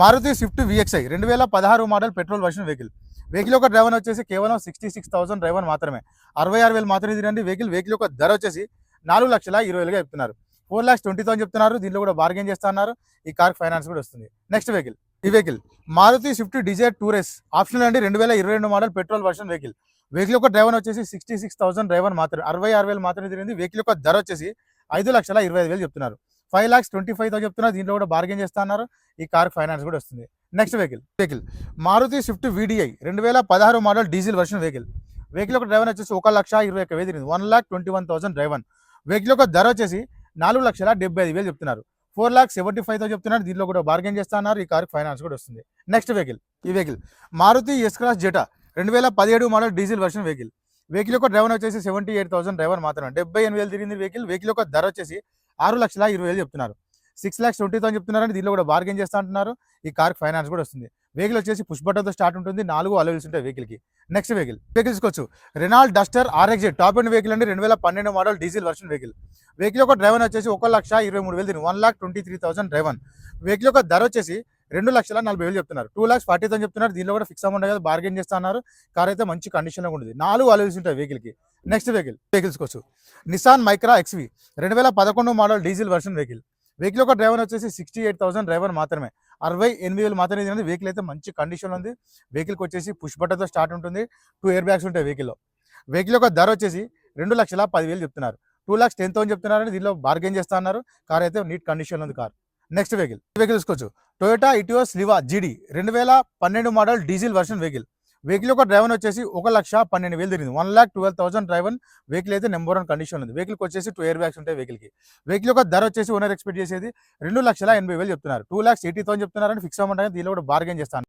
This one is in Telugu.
మారుతి స్విఫ్ట్ విఎక్స్ఐ రెండు వేల పదహారు model petrol version vehicle. Vehicle యొక్క డ్రైవర్ వచ్చేసి కేవలం సిక్స్టీ సిక్స్ థౌసండ్ డ్రైవర్ మాత్రమే. అరవై ఆరు వేలు మాత్రమే తినండి వెహికల్ వెహికల్ యొక్క ధర వచ్చేసి నాలుగు లక్షల ఇరవై వేలుగా చెప్తున్నారు. ఫోర్ ల్యాక్స్ ట్వంటీ థౌసండ్ చెప్తున్నారు. దీనిలో కూడా బార్గెన్ చేస్తున్నారు. ఈ కార్ ఫైనాన్స్ కూడా వస్తుంది. నెక్స్ట్ వెహికల్ ఈ vehicle Maruti Swift Dzire tour S. Option అండి రెండు వేల ఇరవై రెండు model petrol version vehicle vehicle యొక్క డ్రైవర్ వచ్చేసి సిక్స్టీ సిక్స్ థౌసండ్ డ్రైవర్ మాత్రమే. అరవై ఆరు వేలు మాత్రమే తిరిగింది. వెహికల్ యొక్క ధర వచ్చేసి ఐదు లక్షల ఇరవై ఐదు వేలు చెప్తున్నారు. Five lakhs twenty five thousand చెప్తున్నారు దీంట్లో కూడా బార్గెన్ చేస్తున్నారు ఈ కార్ ఫైనాన్స్ కూడా వస్తుంది. Next vehicle vehicle Maruti Swift VDi రెండు వేల పదహారు model diesel version vehicle vehicle యొక్క డ్రైవర్ వచ్చేసి ఒక లక్ష ఇరవై ఒక్క వేలు one lakh twenty one thousand driver vehicle యొక్క ధర వచ్చేసి నాలుగు లక్షల డెబ్బై ఐదు వేలు చెప్తున్నారు. Four lakh seventy five thousand చెప్తున్నారు. దీంట్లో కూడా బార్గెన్ చేస్తున్నారు ఈ కార్ ఫైనాన్స్ కూడా వస్తుంది. నెక్స్ట్ వెహికల్ ఈ vehicle Maruti S Cross Zeta రెండు వేల పదిహేడు model diesel version vehicle vehicle యొక్క డ్రైవర్ వచ్చేసి సెవెంటీ ఎయిట్ థౌసండ్ డ్రైవర్ మాత్రమే. డెబ్బై ఎనిమిది వేలు తిరిగింది వెహికల్ వెహికల్ యొక్క ధర వచ్చేసి ఆరు లక్షల ఇరవై వేలు చెప్తున్నారు. సిక్స్ ల్యాక్స్ ట్వంటీ థౌసండ్ చెప్తున్నారని దీనిలో కూడా బార్గెన్ చేస్తా అంటున్నారు. ఈ కార్ ఫైనాన్స్ కూడా వస్తుంది. వెహికల్ వచ్చేసి పుష్ బటన్తో స్టార్ట్ ఉంటుంది. నాలుగు అలవెల్స్ ఉంటాయి వెహికల్కి నెక్స్ట్ వెహికల్ వెహికల్ తీసుకోవచ్చు. Renault Duster RXZ top end vehicle అండి. రెండు వేల పన్నెండు model diesel version vehicle vehicle యొక్క డ్రైవర్ వచ్చేసి ఒక లక్ష ఇరవై మూడు వేలు one lakh twenty three thousand driver vehicle యొక్క ధర వచ్చేసి రెండు లక్షల నలభై వేలు చెప్తున్నారు. టూ ల్యాక్స్ ఫార్టీ థౌసండ్ చెప్తున్నారు. దీనిలో కూడా ఫిక్స్ అమౌంట్ కదా బార్గెన్ చేస్తున్నారు కార్ అయితే మంచి కండిషన్లో ఉంటుంది. నాలుగు అలవెల్స్ ఉంటాయి వెహికల్కి నెక్స్ట్ వెహికల్ వెహికల్స్ తీసుకోవచ్చు నిసాన్ మైక్రా ఎక్స్వి రెండు వేల పదకొండు model diesel version vehicle vehicle ఒక డ్రైవర్ వచ్చేసి సిక్స్టీ ఎయిట్ థౌసండ్ డ్రైవర్ మాత్రమే. అరవై ఎనిమిది వేలు మాత్రమే తినది వెహికల్ అయితే మంచి కండిషన్ ఉంది. వెహికల్కి వచ్చేసి పుష్ బట్టతో స్టార్ట్ ఉంటుంది. టూ ఇయర్ బ్యాగ్స్ ఉంటాయి వెహికల్లో వెహికల్ యొక్క ధర వచ్చేసి రెండు లక్షల పదివేలు చెప్తున్నారు. టూ లాక్స్ టెన్ థౌసండ్ చెప్తున్నారని దీనిలో బార్గెన్ చేస్తా అన్నారు. కార్ అయితే నీట్ కండిషన్ ఉంది కార్ నెక్స్ట్ వెహికల్. వెహికల్ తీసుకోవచ్చు. టొయోటా ఇటియోస్ లివా జీడీ రెండు వేల పన్నెండు model diesel version vehicle. Vehicle యొక్క డ్రైవర్ వచ్చేసి ఒక లక్ష పన్నెండు వేలు తిరిగింది. One lakh twelve thousand driver vehicle అయితే నెంబర్ వన్ కండిషన్ ఉంది వెహికల్కి వచ్చేసి టూ ఇయర్ బ్యాగ్స్ ఉంటాయి వెహికల్కి. వెహికల్ యొక్క ధర వచ్చేసి ఓనర్ ఎక్స్పెక్ట్ చేసేది రెండు లక్షల ఎనభై వేలు చెప్తున్నారు. టూ ల్యాక్స్ ఎయిటీ థౌసండ్ చెప్తున్నారని ఫిక్స్ అమౌంట్ అనేది దీనిలో కూడా బార్గెన్ చేస్తాను.